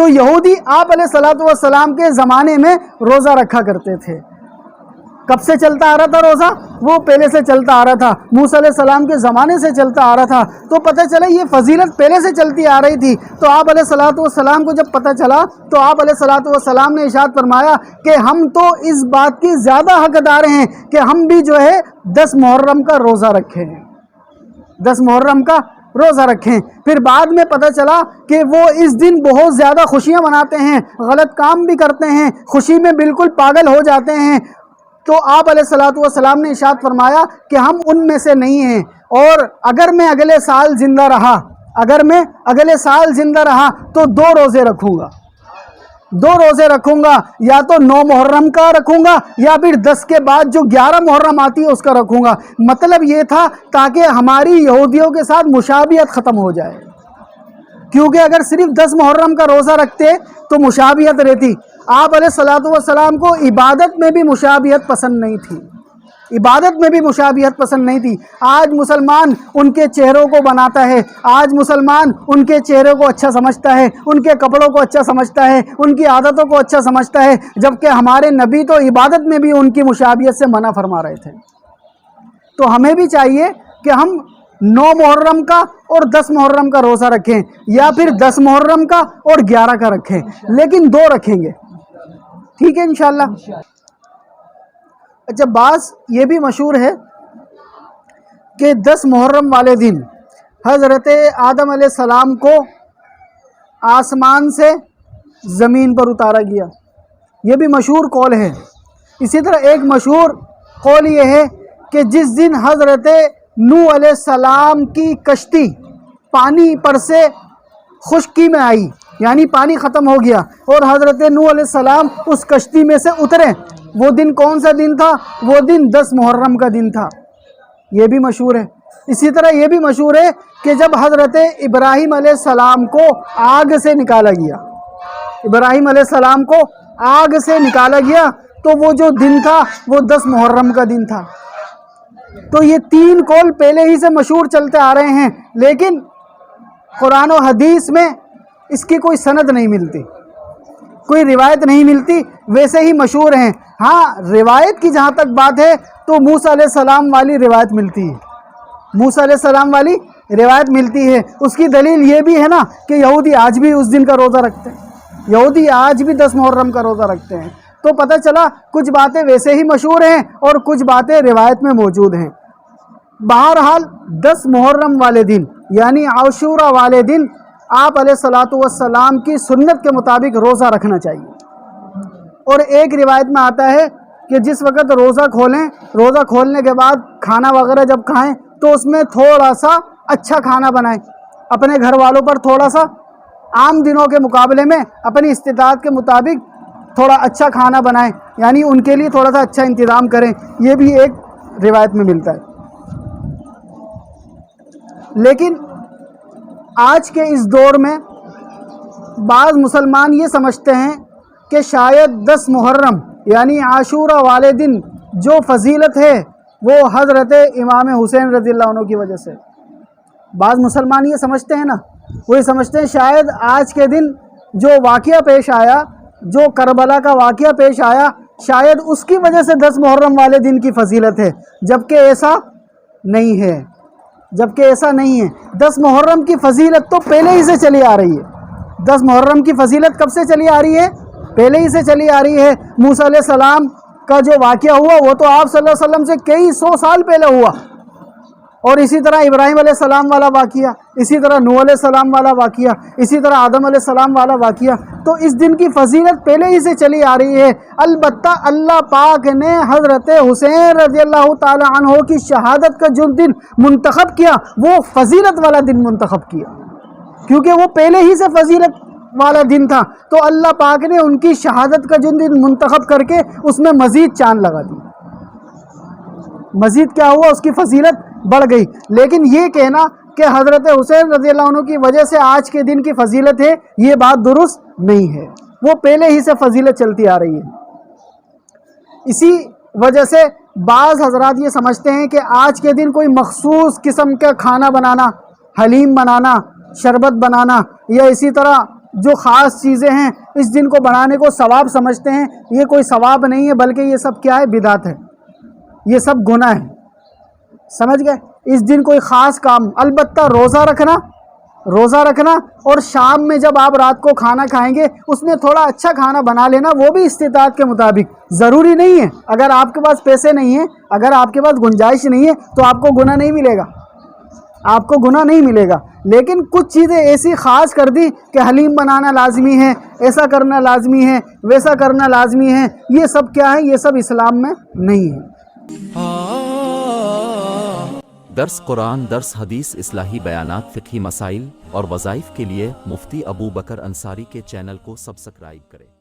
تو یہودی آپ علیہ السلاۃ والسلام کے زمانے میں روزہ رکھا کرتے تھے۔ کب سے چلتا آ رہا تھا روزہ؟ وہ پہلے سے چلتا آ رہا تھا۔ موسیٰ علیہ السلام کے زمانے سے چلتا آ رہا تھا۔ تو پتہ چلا یہ فضیلت پہلے سے چلتی آ رہی تھی۔ تو آپ علیہ السلاۃ والسلام کو جب پتہ چلا، تو آپ علیہ السلاۃ والسلام نے اشاد فرمایا کہ ہم تو اس بات کی زیادہ حقدار ہیں کہ ہم بھی جو ہے دس محرم کا روزہ رکھیں۔ دس محرم کا روزہ رکھیں۔ پھر بعد میں پتہ چلا کہ وہ اس دن بہت زیادہ خوشیاں مناتے ہیں، غلط کام بھی کرتے ہیں، خوشی میں بالکل پاگل ہو جاتے ہیں۔ تو آپ علیہ السلاۃ والسلام نے اشاد فرمایا کہ ہم ان میں سے نہیں ہیں۔ اور اگر میں اگلے سال زندہ رہا، اگر میں اگلے سال زندہ رہا تو دو روزے رکھوں گا۔ دو روزے رکھوں گا، یا تو نو محرم کا رکھوں گا، یا پھر دس کے بعد جو گیارہ محرم آتی ہے اس کا رکھوں گا۔ مطلب یہ تھا تاکہ ہماری یہودیوں کے ساتھ مشابیت ختم ہو جائے۔ کیونکہ اگر صرف دس محرم کا روزہ رکھتے تو مشابیت رہتی۔ آپ علیہ صلاحت والسلام کو عبادت میں بھی مشابیت پسند نہیں تھی۔ عبادت میں بھی مشابہت پسند نہیں تھی۔ آج مسلمان ان کے چہروں کو بناتا ہے۔ آج مسلمان ان کے چہروں کو اچھا سمجھتا ہے۔ ان کے کپڑوں کو اچھا سمجھتا ہے۔ ان کی عادتوں کو اچھا سمجھتا ہے۔ جبکہ ہمارے نبی تو عبادت میں بھی ان کی مشابہت سے منع فرما رہے تھے۔ تو ہمیں بھی چاہیے کہ ہم نو محرم کا اور دس محرم کا روزہ رکھیں، یا پھر دس محرم کا اور گیارہ کا رکھیں، لیکن دو رکھیں گے۔ ٹھیک ہے انشاءاللہ۔ اچھا بعض یہ بھی مشہور ہے کہ دس محرم والے دن حضرت آدم علیہ السلام کو آسمان سے زمین پر اتارا گیا۔ یہ بھی مشہور قول ہے۔ اسی طرح ایک مشہور قول یہ ہے کہ جس دن حضرت نو علیہ السلام کی کشتی پانی پر سے خشکی میں آئی یعنی پانی ختم ہو گیا اور حضرت نو علیہ السلام اس کشتی میں سے اترے۔ وہ دن کون سا دن تھا؟ وہ دن دس محرم کا دن تھا۔ یہ بھی مشہور ہے۔ اسی طرح یہ بھی مشہور ہے کہ جب حضرت ابراہیم علیہ السلام کو آگ سے نکالا گیا، ابراہیم علیہ السلام کو آگ سے نکالا گیا، تو وہ جو دن تھا، وہ دس محرم کا دن تھا۔ تو یہ تین کول پہلے ہی سے مشہور چلتے آ رہے ہیں، لیکن قرآن و حدیث میں اس کی کوئی سند نہیں ملتی، کوئی روایت نہیں ملتی، ویسے ہی مشہور ہیں۔ ہاں روایت کی جہاں تک بات ہے تو موسیٰ علیہ السلام والی روایت ملتی ہے۔ موسیٰ علیہ السلام والی روایت ملتی ہے۔ اس کی دلیل یہ بھی ہے نا کہ یہودی آج بھی اس دن کا روزہ رکھتے ہیں۔ یہودی آج بھی دس محرم کا روزہ رکھتے ہیں۔ تو پتہ چلا کچھ باتیں ویسے ہی مشہور ہیں اور کچھ باتیں روایت میں موجود ہیں۔ بہرحال دس محرم والے دن یعنی عاشورہ والے دن، آپ علیہ السلاۃ والسلام کی سنت کے مطابق روزہ رکھنا چاہیے۔ اور ایک روایت میں آتا ہے کہ جس وقت روزہ کھولیں، روزہ کھولنے کے بعد کھانا وغیرہ جب کھائیں تو اس میں تھوڑا سا اچھا کھانا بنائیں۔ اپنے گھر والوں پر تھوڑا سا عام دنوں کے مقابلے میں اپنی استطاعت کے مطابق تھوڑا اچھا کھانا بنائیں یعنی ان کے لیے تھوڑا سا اچھا انتظام کریں۔ یہ بھی ایک روایت میں ملتا ہے۔ لیکن آج کے اس دور میں بعض مسلمان یہ سمجھتے ہیں کہ شاید دس محرم یعنی عاشورہ والے دن جو فضیلت ہے وہ حضرت امام حسین رضی اللہ عنہ کی وجہ سے۔ بعض مسلمان یہ سمجھتے ہیں نا، وہ یہ سمجھتے ہیں شاید آج کے دن جو واقعہ پیش آیا، جو کربلا کا واقعہ پیش آیا، شاید اس کی وجہ سے دس محرم والے دن کی فضیلت ہے، جبکہ ایسا نہیں ہے۔ جبکہ ایسا نہیں ہے۔ دس محرم کی فضیلت تو پہلے ہی سے چلی آ رہی ہے۔ دس محرم کی فضیلت کب سے چلی آ رہی ہے؟ پہلے ہی سے چلی آ رہی ہے۔ موسیٰ علیہ السلام کا جو واقعہ ہوا، وہ تو آپ صلی اللہ علیہ وسلم سے کئی سو سال پہلے ہوا۔ اور اسی طرح ابراہیم علیہ السلام والا واقعہ، اسی طرح نو علیہ السلام والا واقعہ، اسی طرح آدم علیہ السلام والا واقعہ۔ تو اس دن کی فضیلت پہلے ہی سے چلی آ رہی ہے۔ البتہ اللہ پاک نے حضرت حسین رضی اللہ تعالی عنہ کی شہادت کا جو دن منتخب کیا، وہ فضیلت والا دن منتخب کیا۔ کیونکہ وہ پہلے ہی سے فضیلت والا دن تھا۔ تو اللہ پاک نے ان کی شہادت کا جو دن منتخب کر کے اس میں مزید چاند لگا دی۔ مزید کیا ہوا؟ اس کی فضیلت بڑھ گئی۔ لیکن یہ کہنا کہ حضرت حسین رضی اللہ عنہ کی وجہ سے آج کے دن کی فضیلت ہے، یہ بات درست نہیں ہے۔ وہ پہلے ہی سے فضیلت چلتی آ رہی ہے۔ اسی وجہ سے بعض حضرات یہ سمجھتے ہیں کہ آج کے دن کوئی مخصوص قسم کا کھانا بنانا، حلیم بنانا، شربت بنانا یا اسی طرح جو خاص چیزیں ہیں، اس دن کو بنانے کو ثواب سمجھتے ہیں۔ یہ کوئی ثواب نہیں ہے، بلکہ یہ سب کیا ہے؟ بدعت ہے۔ یہ سب گناہ ہے سمجھ گئے؟ اس دن کوئی خاص کام، البتہ روزہ رکھنا روزہ رکھنا اور شام میں جب آپ رات کو کھانا کھائیں گے، اس میں تھوڑا اچھا کھانا بنا لینا، وہ بھی استطاعت کے مطابق۔ ضروری نہیں ہے۔ اگر آپ کے پاس پیسے نہیں ہیں، اگر آپ کے پاس گنجائش نہیں ہے، تو آپ کو گناہ نہیں ملے گا۔ آپ کو گناہ نہیں ملے گا۔ لیکن کچھ چیزیں ایسی خاص کر دی کہ حلیم بنانا لازمی ہے، ایسا کرنا لازمی ہے، ویسا کرنا لازمی ہے۔ یہ سب کیا ہے یہ سب اسلام میں نہیں ہے درس قرآن، درس حدیث، اصلاحی بیانات، فقہی مسائل اور وظائف کے لیے مفتی ابو بکر انصاری کے چینل کو سبسکرائب کریں۔